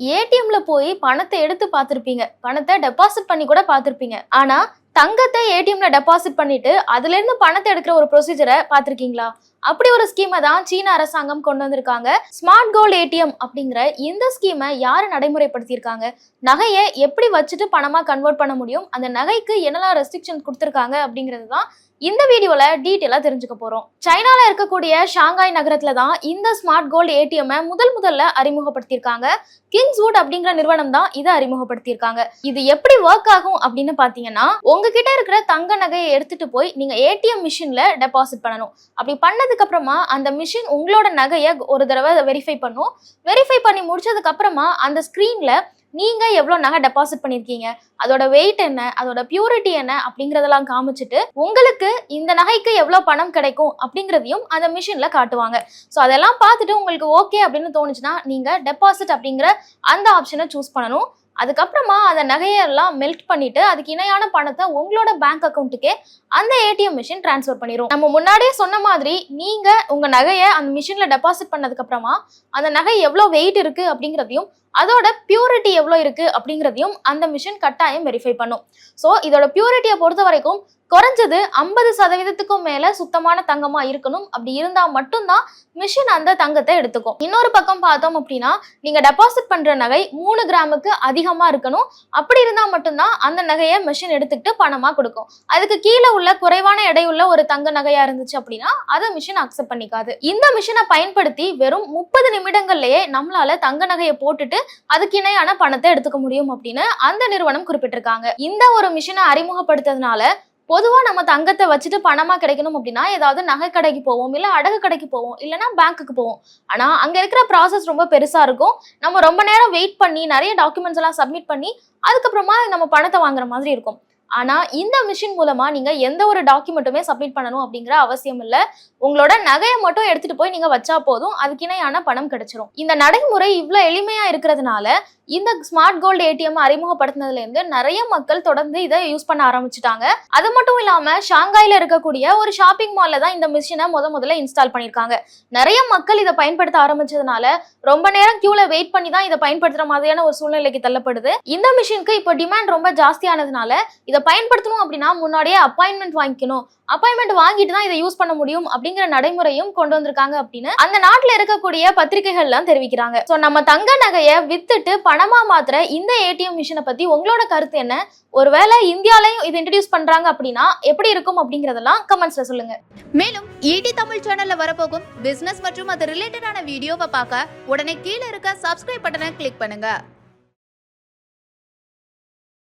ஏடிஎம்ல போய் பணத்தை எடுத்து பார்த்துருப்பீங்க. பணத்தை டெபாசிட் பண்ணி கூட பார்த்துருப்பீங்க. ஆனா தங்கத்தை ஏடிஎம்ல டெபாசிட் பண்ணிட்டு அதுல இருந்து பணத்தை எடுக்கிற ஒரு ப்ரொசீஜரை பார்த்துருக்கீங்களா? அப்படி ஒரு ஸ்கீமை தான் சீன அரசாங்கம் கொண்டு வந்திருக்காங்க. ஸ்மார்ட் கோல்டு ஏடிஎம் அப்படிங்கிற இந்த ஸ்கீமை யாரு நடைமுறைப்படுத்தியிருக்காங்க? நகையை எப்படி வச்சுட்டு பணமா கன்வெர்ட் பண்ண முடியும்? அந்த நகைக்கு என்னெல்லாம் ரெஸ்ட்ரிக்ஷன் கொடுத்துருக்காங்க அப்படிங்கிறது தான் இந்த வீடியோல டீட்டெயிலாக தெரிஞ்சுக்க போறோம். சைனால இருக்கக்கூடிய ஷாங்காய் நகரத்துல தான் இந்த ஸ்மார்ட் கோல்டு ஏடிஎம்மை முதல் முதல்ல அறிமுகப்படுத்தியிருக்காங்க. கிங்ஸ்வுட் அப்படிங்கிற நிறுவனம் தான் இதை அறிமுகப்படுத்தியிருக்காங்க. இது எப்படி ஒர்க் ஆகும் அப்படின்னு பாத்தீங்கன்னா உங்ககிட்ட இருக்கிற தங்க நகையை எடுத்துட்டு போய் நீங்க ஏடிஎம் மிஷின்ல டெபாசிட் பண்ணணும். அப்படி பண்ணது அப்புறமா அந்த மிஷின் உங்களோட நகையை ஒரு தடவை வெரிஃபை பண்ணும். வெரிஃபை பண்ணி முடிச்சதுக்கப்புறமா அந்த ஸ்க்ரீனில் நீங்க எவ்வளவு நகை டெபாசிட் பண்ணியிருக்கீங்க அதோட வெயிட் என்ன? அதோட பியூரிட்டி என்ன? அப்படிங்கிறதெல்லாம் காமிச்சிட்டு உங்களுக்கு இந்த நகைக்கு எவ்வளவு பணம் கிடைக்கும் அப்படிங்கிறதையும் அந்த மிஷினில் காட்டுவாங்க. ஸோ அதெல்லாம் பார்த்துட்டு உங்களுக்கு ஓகே அப்படின்னு தோணுச்சுன்னா நீங்க டெபாசிட் அப்படிங்கிற அந்த ஆப்ஷனை சூஸ் பண்ணணும். அதுக்கப்புறமா அந்த நகையெல்லாம் மெல்ட் பண்ணிட்டு அதுக்கு இணையான பணத்தை உங்களோட பேங்க் அக்கௌண்ட்டுக்கே அந்த ஏடிஎம் மிஷின் டிரான்ஸ்ஃபர் பண்ணிடும் நம்ம முன்னாடியே சொன்ன மாதிரி நீங்க உங்க நகையை அந்த மிஷின்ல டெபாசிட் பண்ணதுக்கு அப்புறமா அந்த நகை எவ்வளோ வெயிட் இருக்கு அப்படிங்கிறதையும் அதோட பியூரிட்டி எவ்வளோ இருக்கு அப்படிங்கிறதையும் அந்த மிஷின் கட்டாயம் வெரிஃபை பண்ணும். ஸோ இதோட பியூரிட்டியை பொறுத்த வரைக்கும் குறைஞ்சது ஐம்பது சதவீதத்துக்கும் மேல சுத்தமான தங்கமா இருக்கணும். அப்படி இருந்தா மட்டும்தான் மிஷின் அந்த தங்கத்தை எடுத்துக்கும். இன்னொரு பக்கம் பார்த்தோம் அப்படின்னா நீங்க டெபாசிட் பண்ற நகை மூணு கிராமுக்கு அதிகமா இருக்கணும். அப்படி இருந்தா மட்டும்தான் அந்த நகையை மிஷின் எடுத்துக்கிட்டு பணமா கொடுக்கும். அதுக்கு கீழே உள்ள குறைவான எடையுள்ள ஒரு தங்க நகையா இருந்துச்சு அப்படின்னா அதை மிஷின் அக்செப்ட் பண்ணிக்காது. இந்த மிஷினை பயன்படுத்தி வெறும் முப்பது நிமிடங்கள்லயே நம்மளால தங்க நகையை போட்டுட்டு அதுக்கு இணையான பணத்தை எடுத்துக்க முடியும் அப்படின்னு அந்த நிறுவனம் குறிப்பிட்டிருக்காங்க. இந்த ஒரு மிஷினை அறிமுகப்படுத்துறதுனால பொதுவா நம்ம தங்கத்தை வச்சுட்டு பணமா கிடைக்கணும் அப்படின்னா ஏதாவது நகை கடைக்கு போவோம் இல்ல அடகு கடைக்கு போவோம் இல்லைன்னா பேங்க்குக்கு போவோம். ஆனா அங்க இருக்கிற ப்ராசஸ் ரொம்ப பெருசா இருக்கும். நம்ம ரொம்ப நேரம் வெயிட் பண்ணி நிறைய டாக்குமெண்ட்ஸ் எல்லாம் சப்மிட் பண்ணி அதுக்கப்புறமா நம்ம பணத்தை வாங்குற மாதிரி இருக்கும். ஆனா இந்த மிஷின் மூலமா நீங்க எந்த ஒரு டாக்குமெண்ட்டுமே சப்மிட் பண்ணணும் அப்படிங்கிற அவசியம் இல்ல. உங்களோட நகையை மட்டும் எடுத்துட்டு போய் நீங்க வச்சா போதும். அதுக்கு இணையான பணம் கிடைச்சிரும். இந்த நடைமுறை இவ்வளவு எளிமையா இருக்கிறதுனால இந்த ஸ்மார்ட் கோல்டு ஏடிஎம் அறிமுகப்படுத்தினதுல இருந்து நிறைய மக்கள் தொடர்ந்து இதை யூஸ் பண்ண ஆரம்பிச்சிட்டாங்க. அது மட்டும் இல்லாம ஷாங்காயில இருக்கக்கூடிய ஒரு ஷாப்பிங் மால்ல தான் இந்த மிஷினை முத முதல்ல இன்ஸ்டால் பண்ணிருக்காங்க. நிறைய மக்கள் இதை பயன்படுத்த ஆரம்பிச்சதுனால ரொம்ப நேரம் கியூல வெயிட் பண்ணி தான் இதை பயன்படுத்துற மாதிரியான ஒரு சூழ்நிலைக்கு தள்ளப்படுது. இந்த மிஷினுக்கு இப்போ டிமாண்ட் ரொம்ப ஜாஸ்தியானதுனால இதை இதை பயன்படுத்தணும் அப்படின்னா முன்னாடியே அப்பாயின்மெண்ட் வாங்கிக்கணும். அப்பாயின்மெண்ட் வாங்கிட்டு தான் இதை யூஸ் பண்ண முடியும் அப்படிங்கிற நடைமுறையும் கொண்டு வந்திருக்காங்க அப்படின்னு அந்த நாட்டில் இருக்கக்கூடிய பத்திரிகைகள்லாம் தெரிவிக்கிறாங்க. ஸோ நம்ம தங்க நகையை வித்துட்டு பணமா மாத்திர இந்த ஏடிஎம் மிஷினை பத்தி உங்களோட கருத்து என்ன? ஒருவேளை இந்தியாலையும் இது இன்ட்ரடியூஸ் பண்றாங்க அப்படின்னா எப்படி இருக்கும் அப்படிங்கறதெல்லாம் கமெண்ட்ஸ்ல சொல்லுங்க. மேலும் ஈடி தமிழ் சேனல்ல வரப்போகும் பிசினஸ் மற்றும் அது ரிலேட்டடான வீடியோவை பார்க்க உடனே கீழே இருக்க சப்ஸ்கிரைப் பட்டனை கிளிக் பண்ணுங்க.